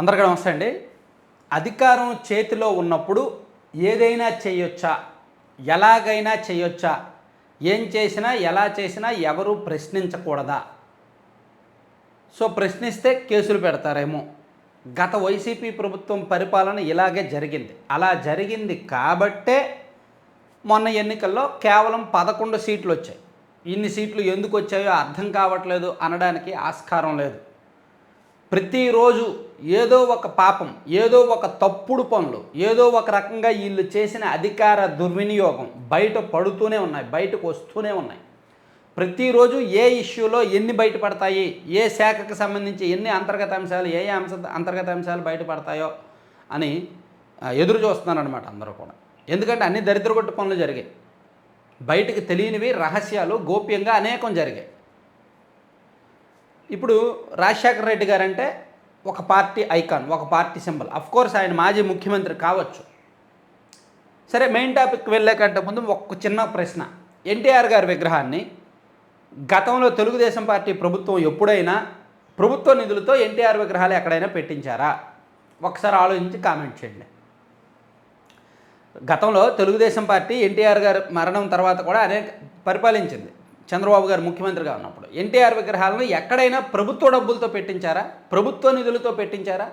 అందరికీ నమస్తే అండి. అధికారం చేతిలో ఉన్నప్పుడు ఏదైనా చేయొచ్చా? ఎలాగైనా చేయొచ్చా? ఏం చేసినా ఎలా చేసినా ఎవరు ప్రశ్నించకూడదా? సో ప్రశ్నిస్తే కేసులు పెడతారేమో. గత వైసీపీ ప్రభుత్వం పరిపాలన ఇలాగే జరిగింది. అలా జరిగింది కాబట్టే మొన్న ఎన్నికల్లో కేవలం పదకొండు సీట్లు వచ్చాయి. ఇన్ని సీట్లు ఎందుకు వచ్చాయో అర్థం కావట్లేదు అనడానికి ఆస్కారం లేదు. ప్రతిరోజు ఏదో ఒక పాపం ఏదో ఒక తప్పుడు పనులు ఏదో ఒక రకంగా వీళ్ళు చేసిన అధికార దుర్వినియోగం బయట పడుతూనే ఉన్నాయి బయటకు వస్తూనే ఉన్నాయి. ప్రతిరోజు ఏ ఇష్యూలో ఎన్ని బయటపడతాయి ఏ శాఖకు సంబంధించి ఎన్ని అంతర్గత అంశాలు ఏ అంశ అంతర్గత అంశాలు బయటపడతాయో అని ఎదురు చూస్తున్నారనమాట అందరూ కూడా. ఎందుకంటే అన్ని దరిద్రగొట్టు పనులు జరిగాయి. బయటకు తెలియనివి రహస్యాలు గోప్యంగా అనేకం జరిగాయి. ఇప్పుడు రాజశేఖర రెడ్డి గారంటే ఒక పార్టీ ఐకాన్ ఒక పార్టీ సింబల్. అఫ్ కోర్స్ ఆయన మాజీ ముఖ్యమంత్రి కావచ్చు. సరే మెయిన్ టాపిక్ వెళ్ళేకంటే ముందు ఒక చిన్న ప్రశ్న. ఎన్టీఆర్ గారి విగ్రహాన్ని గతంలో తెలుగుదేశం పార్టీ ప్రభుత్వం ఎప్పుడైనా ప్రభుత్వ నిధులతో ఎన్టీఆర్ విగ్రహాలు ఎక్కడైనా పెట్టించారా? ఒకసారి ఆలోచించి కామెంట్ చేయండి. గతంలో తెలుగుదేశం పార్టీ ఎన్టీఆర్ గారి మరణం తర్వాత కూడా అనేక పరిపాలించింది. చంద్రబాబు గారు ముఖ్యమంత్రిగా ఉన్నప్పుడు. ఎన్టీఆర్ విగ్రహాలను ఎక్కడైనా ప్రభుత్వ డబ్బులతో పెట్టించారా? ప్రభుత్వ నిధులతో పెట్టించారా?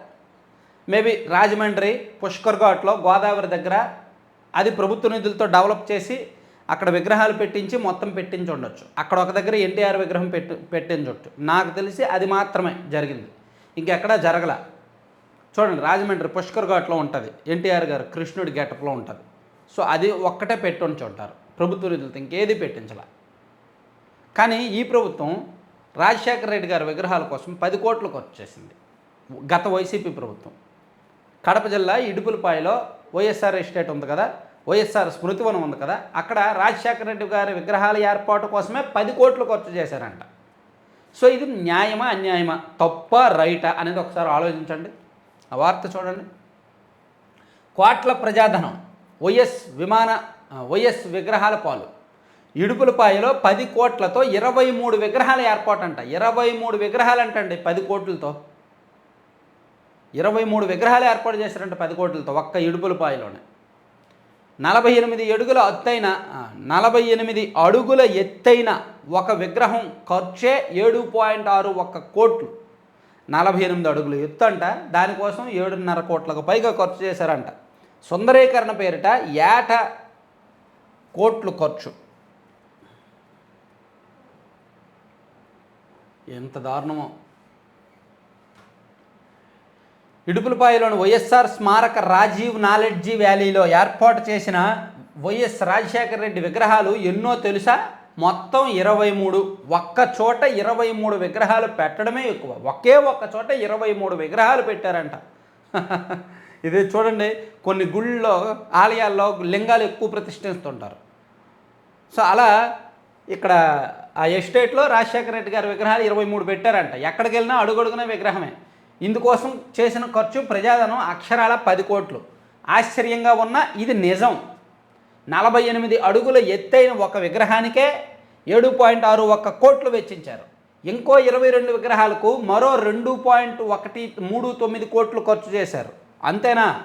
మేబీ రాజమండ్రి పుష్కర్ ఘాట్లో గోదావరి దగ్గర అది ప్రభుత్వ నిధులతో డెవలప్ చేసి అక్కడ విగ్రహాలు పెట్టించి మొత్తం పెట్టించి ఉండొచ్చు. అక్కడ ఒక దగ్గర ఎన్టీఆర్ విగ్రహం పెట్టి పెట్టించొచ్చు. నాకు తెలిసి అది మాత్రమే జరిగింది. ఇంకెక్కడా జరగల. చూడండి రాజమండ్రి పుష్కర్ ఘాట్లో ఉంటుంది. ఎన్టీఆర్ గారు కృష్ణుడి గెటప్లో ఉంటుంది. సో అది ఒక్కటే పెట్టి ఉంటారు. ప్రభుత్వ నిధులతో ఇంకేది పెట్టించాల. కానీ ఈ ప్రభుత్వం రాజశేఖర రెడ్డి గారి విగ్రహాల కోసం పది కోట్లు ఖర్చు చేసింది. గత వైసీపీ ప్రభుత్వం. కడప జిల్లా ఇడుపులపాయలో వైఎస్ఆర్ ఎస్టేట్ ఉంది కదా వైఎస్ఆర్ స్మృతివనం ఉంది కదా అక్కడ రాజశేఖర రెడ్డి గారి విగ్రహాల ఏర్పాటు కోసమే పది కోట్లు ఖర్చు చేశారంట. సో ఇది న్యాయమా అన్యాయమా? తప్ప రైటా అనేది ఒకసారి ఆలోచించండి. ఆ వార్త చూడండి. కోట్ల ప్రజాధనం వైఎస్ విమాన వైఎస్ విగ్రహాల పాలు. ఇడుపులపాయలో పది కోట్లతో ఇరవై మూడు విగ్రహాల ఏర్పాటు అంట ఇరవై మూడు విగ్రహాలు అంటండి పది కోట్లతో. ఇరవై మూడు విగ్రహాలు ఏర్పాటు చేశారంట పది కోట్లతో ఒక్క ఇడుపులపాయలోనే నలభై ఎనిమిది అడుగుల ఎత్తైన నలభై ఎనిమిది అడుగుల ఎత్తైన ఒక విగ్రహం ఖర్చే ఏడు పాయింట్ ఆరు ఒక్క కోట్లు. నలభై ఎనిమిది అడుగులు ఎత్తు అంట దానికోసం ఏడున్నర కోట్లకు పైగా ఖర్చు చేశారంట. సుందరీకరణ పేరిట ఏట కోట్లు ఖర్చు. ఎంత దారుణమో. ఇడుపులపాయలోని వైఎస్ఆర్ స్మారక రాజీవ్ నాలెడ్జీ వ్యాలీలో ఏర్పాటు చేసిన వైఎస్ రాజశేఖర రెడ్డి విగ్రహాలు ఎన్నో తెలుసా? మొత్తం ఇరవై మూడు. ఒక్క చోట ఇరవై మూడు విగ్రహాలు పెట్టడమే ఎక్కువ. ఒకే ఒక్క చోట ఇరవై మూడు విగ్రహాలు పెట్టారంట. ఇది చూడండి కొన్ని గుళ్ళలో ఆలయాల్లో లింగాలు ఎక్కువ ప్రతిష్ఠిస్తుంటారు. సో అలా ఇక్కడ ఆ ఎస్టేట్లో రాజశేఖర రెడ్డి గారి విగ్రహాలు ఇరవై మూడు పెట్టారంట. ఎక్కడికి వెళ్ళినా అడుగడుగున విగ్రహమే. ఇందుకోసం చేసిన ఖర్చు ప్రజాధనం అక్షరాల పది కోట్లు. ఆశ్చర్యంగా ఉన్న ఇది నిజం. నలభై ఎనిమిది అడుగుల ఎత్తైన ఒక విగ్రహానికే ఏడు పాయింట్ ఆరు ఒక్క కోట్లు వెచ్చించారు. ఇంకో ఇరవై రెండు విగ్రహాలకు మరో రెండు పాయింట్ ఒకటి మూడు తొమ్మిది కోట్లు ఖర్చు చేశారు. అంతేనా?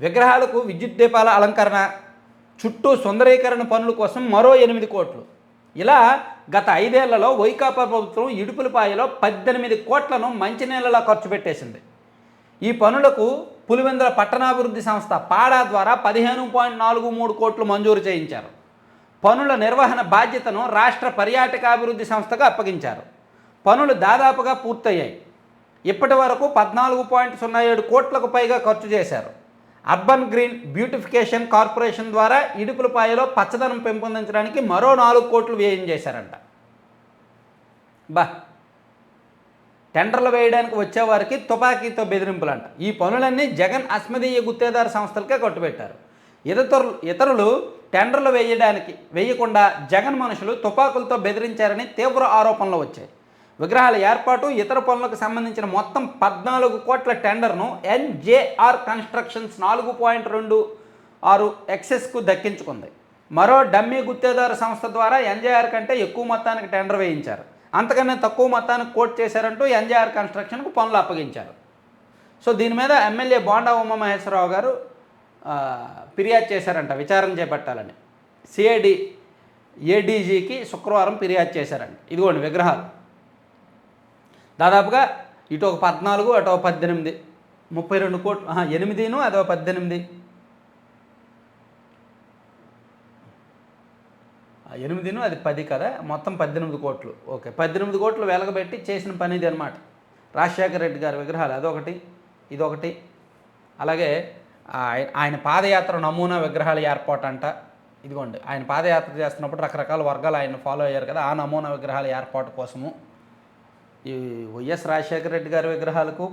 విగ్రహాలకు విద్యుత్ దీపాల అలంకరణ చుట్టూ సుందరీకరణ పనుల కోసం మరో ఎనిమిది కోట్లు. ఇలా గత ఐదేళ్ళలో వైకాపా ప్రభుత్వం ఇడుపులపాయలో పద్దెనిమిది కోట్లను మంచినీళ్ళలో ఖర్చు పెట్టేసింది. ఈ పనులకు పులివెందుల పట్టణాభివృద్ధి సంస్థ పాడా ద్వారా పదిహేను పాయింట్ నాలుగు మూడు కోట్లు మంజూరు చేయించారు. పనుల నిర్వహణ బాధ్యతను రాష్ట్ర పర్యాటకాభివృద్ధి సంస్థకు అప్పగించారు. పనులు దాదాపుగా పూర్తయ్యాయి. ఇప్పటి వరకు పద్నాలుగు పాయింట్ సున్నా ఏడు కోట్లకు పైగా ఖర్చు చేశారు. అర్బన్ గ్రీన్ బ్యూటిఫికేషన్ కార్పొరేషన్ ద్వారా ఇడుపులపాయలో పచ్చదనం పెంపొందించడానికి మరో నాలుగు కోట్లు వ్యయం చేశారంట. బా టెండర్లు వేయడానికి వచ్చేవారికి తుపాకీతో బెదిరింపులంట. ఈ పనులన్నీ జగన్ అస్మదీయ గుత్తేదారు సంస్థలకే కొట్టుబెట్టారు. ఇతరులు ఇతరులు టెండర్లు వేయడానికి వేయకుండా జగన్ మనుషులు తుపాకులతో బెదిరించారని తీవ్ర ఆరోపణలు వచ్చాయి. విగ్రహాల ఏర్పాటు ఇతర పనులకు సంబంధించిన మొత్తం పద్నాలుగు కోట్ల టెండర్ను ఎన్జేఆర్ కన్స్ట్రక్షన్స్ నాలుగు పాయింట్ రెండు ఆరు ఎక్సెస్కు దక్కించుకుంది. మరో డమ్మీ గుత్తేదారు సంస్థ ద్వారా ఎన్జేఆర్ కంటే ఎక్కువ మొత్తానికి టెండర్ వేయించారు. అంతకన్నా తక్కువ మొత్తానికి కోట్ చేశారంటూ ఎన్జేఆర్ కన్స్ట్రక్షన్కు పనులు అప్పగించారు. సో దీని మీద ఎమ్మెల్యే బోండా ఉమామహేశ్వరరావు గారు ఫిర్యాదు చేశారంట విచారణ చేపట్టాలని. సిఐడి ఏడీజీకి శుక్రవారం ఫిర్యాదు చేశారంట. ఇదిగోండి విగ్రహాలు. దాదాపుగా ఇటు ఒక పద్నాలుగు అటు ఒక పద్దెనిమిది. ముప్పై రెండు కోట్లు ఎనిమిదిను అదో పద్దెనిమిది. ఎనిమిదిను అది పది కదా మొత్తం పద్దెనిమిది కోట్లు. ఓకే పద్దెనిమిది కోట్లు వెలగబెట్టి చేసిన పని ఇది అనమాట రాజశేఖర రెడ్డి గారి విగ్రహాలు అదొకటి ఇదొకటి. అలాగే ఆయ- ఆయన పాదయాత్ర నమూనా విగ్రహాల ఏర్పాటు అంట ఇదిగోండి ఆయన పాదయాత్ర చేస్తున్నప్పుడు రకరకాల వర్గాలు ఆయన ఫాలో అయ్యారు కదా ఆ నమూనా విగ్రహాల ఏర్పాటు కోసము. ఈ వైఎస్ రాజశేఖర రెడ్డి గారి విగ్రహాలకు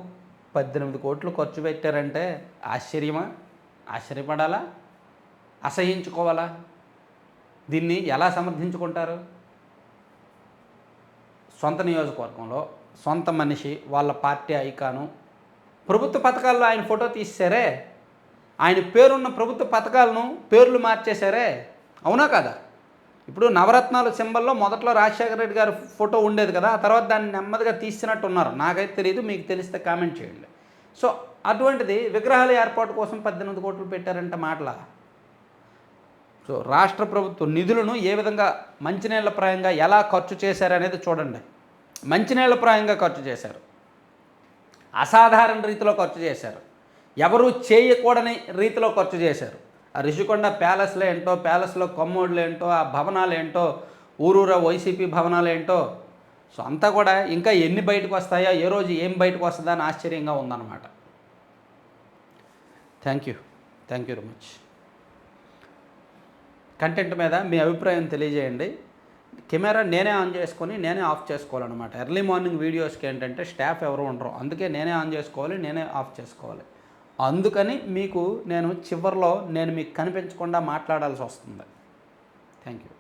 పద్దెనిమిది కోట్లు ఖర్చు పెట్టారంటే ఆశ్చర్యమా? ఆశ్చర్యపడాలా? అసహించుకోవాలా? దీన్ని ఎలా సమర్థించుకుంటారు? సొంత నియోజకవర్గంలో సొంత మనిషి వాళ్ళ పార్టీ ఐకాను ప్రభుత్వ పథకాల్లో ఆయన ఫోటో తీసారే ఆయన పేరున్న ప్రభుత్వ పథకాలను పేర్లు మార్చేశారే. అవునా కదా? ఇప్పుడు నవరత్నాలు సింబల్లో మొదట్లో రాజశేఖర రెడ్డి గారి ఫోటో ఉండేది కదా ఆ తర్వాత దాన్ని నెమ్మదిగా తీసినట్టు ఉన్నారు నాకైతే తెలియదు మీకు తెలిస్తే కామెంట్ చేయండి. సో అటువంటిది విగ్రహాల ఏర్పాటు కోసం పద్దెనిమిది కోట్లు పెట్టారంటే మాటల. సో రాష్ట్ర ప్రభుత్వ నిధులను ఏ విధంగా మంచినీళ్ళ ప్రాయంగా ఎలా ఖర్చు చేశారనేది చూడండి. మంచినీళ్ళప్రాయంగా ఖర్చు చేశారు. అసాధారణ రీతిలో ఖర్చు చేశారు. ఎవరు చేయకూడని రీతిలో ఖర్చు చేశారు. రిషికొండ ప్యాలెస్లో ఏంటో ప్యాలెస్లో కొమ్మోడ్లు ఏంటో ఆ భవనాలు ఏంటో ఊరూర వైసీపీ భవనాలు ఏంటో సో అంతా కూడా ఇంకా ఎన్ని బయటకు వస్తాయో ఏ రోజు ఏం బయటకు వస్తుందో అని ఆశ్చర్యంగా ఉందన్నమాట. Thank you thank you very much content మీద మీ అభిప్రాయం తెలియజేయండి. కెమెరా నేనే ఆన్ చేసుకొని నేనే ఆఫ్ చేసుకోవాలన్నమాట. ఎర్లీ మార్నింగ్ వీడియోస్కి ఏంటంటే స్టాఫ్ ఎవరు ఉండరు. అందుకే నేనే ఆన్ చేసుకోవాలి నేనే ఆఫ్ చేసుకోవాలి. అందుకని మీకు నేను చివరిలో నేను మీకు కనిపించకుండా మాట్లాడాల్సి వస్తుంది. Thank you